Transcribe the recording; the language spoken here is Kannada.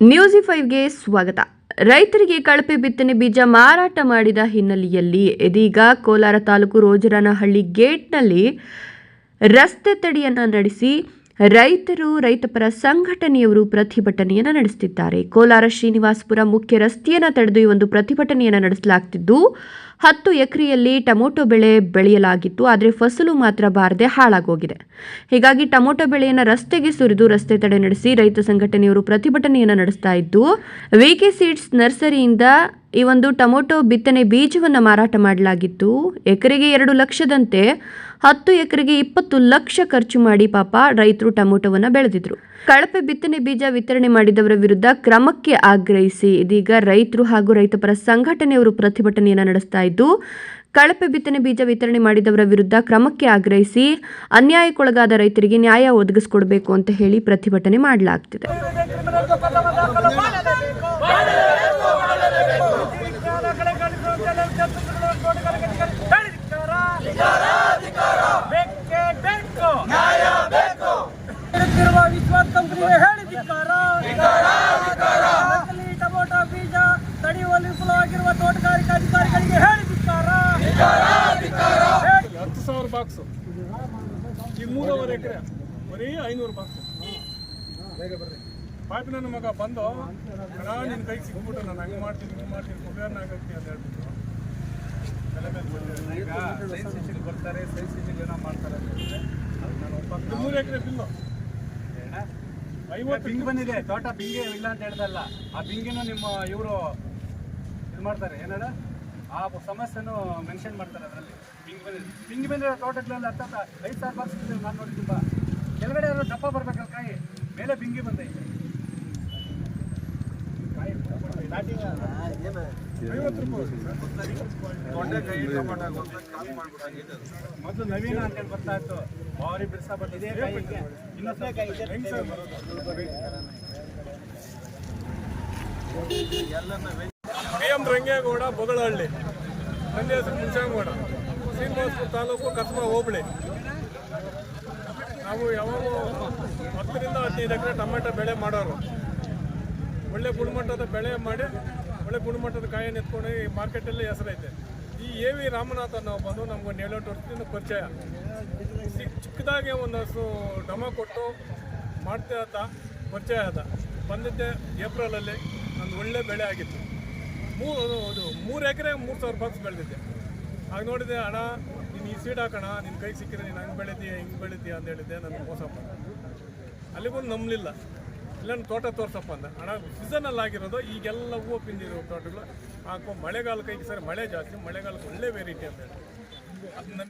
ನ್ಯೂಸಿ ಫೈವ್ಗೆ ಸ್ವಾಗತ. ರೈತರಿಗೆ ಕಳಪೆ ಬಿತ್ತನೆ ಬೀಜ ಮಾರಾಟ ಮಾಡಿದ ಹಿನ್ನೆಲೆಯಲ್ಲಿ ಇದೀಗ ಕೋಲಾರ ತಾಲೂಕು ರೋಜರನಹಳ್ಳಿ ಗೇಟ್ನಲ್ಲಿ ರಸ್ತೆ ತಡೆಯನ್ನು ನಡೆಸಿ ರೈತರು, ರೈತಪರ ಸಂಘಟನೆಯವರು ಪ್ರತಿಭಟನೆಯನ್ನು ನಡೆಸುತ್ತಿದ್ದಾರೆ ಕೋಲಾರ ಶ್ರೀನಿವಾಸಪುರ ಮುಖ್ಯ ರಸ್ತೆಯನ್ನು ತಡೆದು ಈ ಒಂದು ಪ್ರತಿಭಟನೆಯನ್ನು ನಡೆಸಲಾಗ್ತಿದ್ದು, ಹತ್ತು ಎಕರೆಯಲ್ಲಿ ಟೊಮೊಟೊ ಬೆಳೆ ಬೆಳೆಯಲಾಗಿತ್ತು, ಆದರೆ ಫಸಲು ಮಾತ್ರ ಬಾರದೆ ಹಾಳಾಗೋಗಿದೆ. ಹೀಗಾಗಿ ಟೊಮೊಟೊ ಬೆಳೆಯನ್ನು ರಸ್ತೆಗೆ ಸುರಿದು ರಸ್ತೆ ತಡೆ ನಡೆಸಿ ರೈತ ಸಂಘಟನೆಯವರು ಪ್ರತಿಭಟನೆಯನ್ನು ನಡೆಸ್ತಾ ಇದ್ದು ವಿಕೆ ಸೀಡ್ಸ್ ನರ್ಸರಿಯಿಂದ ಈ ಒಂದು ಟೊಮೊಟೊ ಬಿತ್ತನೆ ಬೀಜವನ್ನು ಮಾರಾಟ ಮಾಡಲಾಗಿತ್ತು ಎಕರೆಗೆ ಎರಡು ಲಕ್ಷದಂತೆ ಹತ್ತು ಎಕರೆಗೆ ಇಪ್ಪತ್ತು ಲಕ್ಷ ಖರ್ಚು ಮಾಡಿ ಪಾಪ ರೈತರು ಟೊಮೊಟೊವನ್ನು ಬೆಳೆದಿದ್ರು ಕಳಪೆ ಬಿತ್ತನೆ ಬೀಜ ವಿತರಣೆ ಮಾಡಿದವರ ವಿರುದ್ಧ ಕ್ರಮಕ್ಕೆ ಆಗ್ರಹಿಸಿ ಇದೀಗ ರೈತರು ಹಾಗೂ ರೈತಪರ ಸಂಘಟನೆಯವರು ಪ್ರತಿಭಟನೆಯನ್ನು ನಡೆಸ್ತಾ ಇದ್ದು ಕಳಪೆ ಬಿತ್ತನೆ ಬೀಜ ವಿತರಣೆ ಮಾಡಿದವರ ವಿರುದ್ಧ ಕ್ರಮಕ್ಕೆ ಆಗ್ರಹಿಸಿ ಅನ್ಯಾಯಕ್ಕೊಳಗಾದ ರೈತರಿಗೆ ನ್ಯಾಯ ಒದಗಿಸಿಕೊಡಬೇಕು ಅಂತ ಹೇಳಿ ಪ್ರತಿಭಟನೆ ಮಾಡಲಾಗ್ತಿದೆ ಇರುತ್ತಿರುವ ವಿಶ್ವಾಸ್ ಕಂಪನಿಗೆ ಹೇಳಿ ಧಿಕ್ಕಾರ ನಕಲಿ ಟೊಮೊಟೊ ಬೀಜ ತಡೆಯುವಲ್ಲಿ ವಿಫಲವಾಗಿರುವ ತೋಟಗಾರಿಕಾ ಅಧಿಕಾರಿಗಳಿಗೆ ಹೇಳಿ ಧಿಕ್ಕಾರ ಹತ್ತು ಸಾವಿರ ಬಾಕ್ಸು ಈಗ ಮೂರುವರೆ ಬರೀ ಐನೂರು ಬಾಕ್ಸು ಪಾಪಿ ನನ್ನ ಮಗ ಬಂದು ಕಣ ನಿನ್ನ ಕೈಗೆ ಸಿಕ್ಬಿಟ್ಟು ನಾನು ಹಂಗೆ ಮಾಡ್ತೀನಿ ಹಿಂಗೆ ಮಾಡ್ತೀನಿ ಕುಬೇರನ ಆಗಕ್ಕೆ ಅಂತ ಹೇಳ್ಬಿಟ್ಟು. ಈಗ ಸೈನ್ಸ್ ಸಿಟಿಗೆ ಬರ್ತಾರೆ ಸೈನ್ಸ್ ಸಿಟಿಗೆ ಏನೋ ಮಾಡ್ತಾರೆ ಅಂತ ಹೇಳಿದ್ರೆ, ಅದು ನಾನು ಒಪ್ಪ ಮೂರು ಎಕರೆ ಬಿಲ್ಲು. ಐವತ್ತು ಬಿಂಗ್ ಬಂದಿದೆ. ತೋಟ ಬಿಂಗೆ ಇಲ್ಲ ಅಂತ ಹೇಳ್ದಲ್ಲ. ಆ ಬಿಂಗಿನ ನಿಮ್ಮ ಇವರು ಇದು ಮಾಡ್ತಾರೆ. ಏನಡ ಆ ಸಮಸ್ಯೆನೂ ಮೆನ್ಷನ್ ಮಾಡ್ತಾರೆ ಅದರಲ್ಲಿ. ಬಿಂಗ್ ಬಂದಿದೆ. ಬಿಂಗ್ ಬಂದಿರೋ ತೋಟಗಳಲ್ಲಿ ಹತ್ತ ಐದು ಸಾವಿರ ಬಾಕ್ಸ್ ನಾನು ನೋಡಿದ್ದಿಲ್ಲ ಕೆಳಗಡೆ ಯಾರು ದಪ್ಪ ಬರ್ಬೇಕಲ್ಲ ಕಾಯಿ ಮೇಲೆ ಬಿಂಗಿ ಬಂದೈತೆ. ಮೊದಲು ನವೀನ ಅಂತ ಹೇಳಿ ಬರ್ತಾ ಇತ್ತು ಬಾರಿ ಬಟ್ ಇದೇ ಇನ್ನೊಂದು ಎಂ ರಂಗೇಗೌಡ ಬೊಗಳಹಳ್ಳಿ. ನನ್ನ ಹೆಸರು ಮುನ್ಸಾಂಗೌಡ ಶ್ರೀನಿವಾಸಪುರ ತಾಲೂಕು ಕಸ್ಬಾ ಹೋಬಳಿ. ನಾವು ಯಾವಾಗ ಹತ್ತರಿಂದ ಹದಿನೈದು ಎಕರೆ ಟೊಮೆಟೊ ಬೆಳೆ ಮಾಡೋರು. ಒಳ್ಳೆ ಗುಣಮಟ್ಟದ ಬೆಳೆ ಮಾಡಿ, ಒಳ್ಳೆ ಗುಣಮಟ್ಟದ ಕಾಯನ್ನು ಎತ್ಕೊಂಡು ಈ ಮಾರ್ಕೆಟಲ್ಲಿ ಹೆಸರೈತೆ. ಈ ಎ ವಿ ರಾಮನಾಥ್ ಅನ್ನೋ ಬಂದು ಒಂದು ಏಳೆಂಟು ವರ್ಷದಿಂದ ಪರಿಚಯ. ಚಿಕ್ಕದಾಗೆ ಒಂದು ಹಸು ಡಮ ಕೊಟ್ಟು ಮಾಡ್ತಾ ಆತ ಪರಿಚಯ ಆದ. ಬಂದಿದ್ದೆ ಏಪ್ರಿಲಲ್ಲಿ, ಒಂದು ಒಳ್ಳೆ ಬೆಳೆ ಆಗಿತ್ತು. ಮೂರು ಅದು ಮೂರು ಎಕರೆ, ಮೂರು ಸಾವಿರ ಬಾಕ್ಸ್ ಬೆಳೆದಿದ್ದೆ ಆಗ ನೋಡಿದೆ, ಅಣ್ಣ, ನೀನು ಈ ಸೀಡ್ ಹಾಕೋಣ ನಿನ್ನ ಕೈ ಸಿಕ್ಕಿದ್ರೆ ನೀನು ಹಂಗೆ ಬೆಳಿತೀಯ ಹಿಂಗೆ ಬೆಳಿತೀಯ ಅಂತ ಹೇಳಿದ್ದೆ ನನಗೆ ಮೋಸ ಅಲ್ಲಿಗೂ ನಂಬಲಿಲ್ಲ ಇಲ್ಲ ನನ್ನ ತೋಟ ತೋರ್ಸಪ್ಪ ಅಂದ. ಹಣ ಸೀಸನಲ್ ಆಗಿರೋದು ಈಗೆಲ್ಲ ಹೂವು ಪಿಂದಿರೋ ತೋಟಗಳು ಹಾಕೋ ಮಳೆಗಾಲಕ್ಕೆ ಈಗ ಸರಿ ಮಳೆ ಜಾಸ್ತಿ, ಮಳೆಗಾಲಕ್ಕೆ ಒಳ್ಳೆ ವೆರೈಟಿ ಅಂತ ಹೇಳಿ.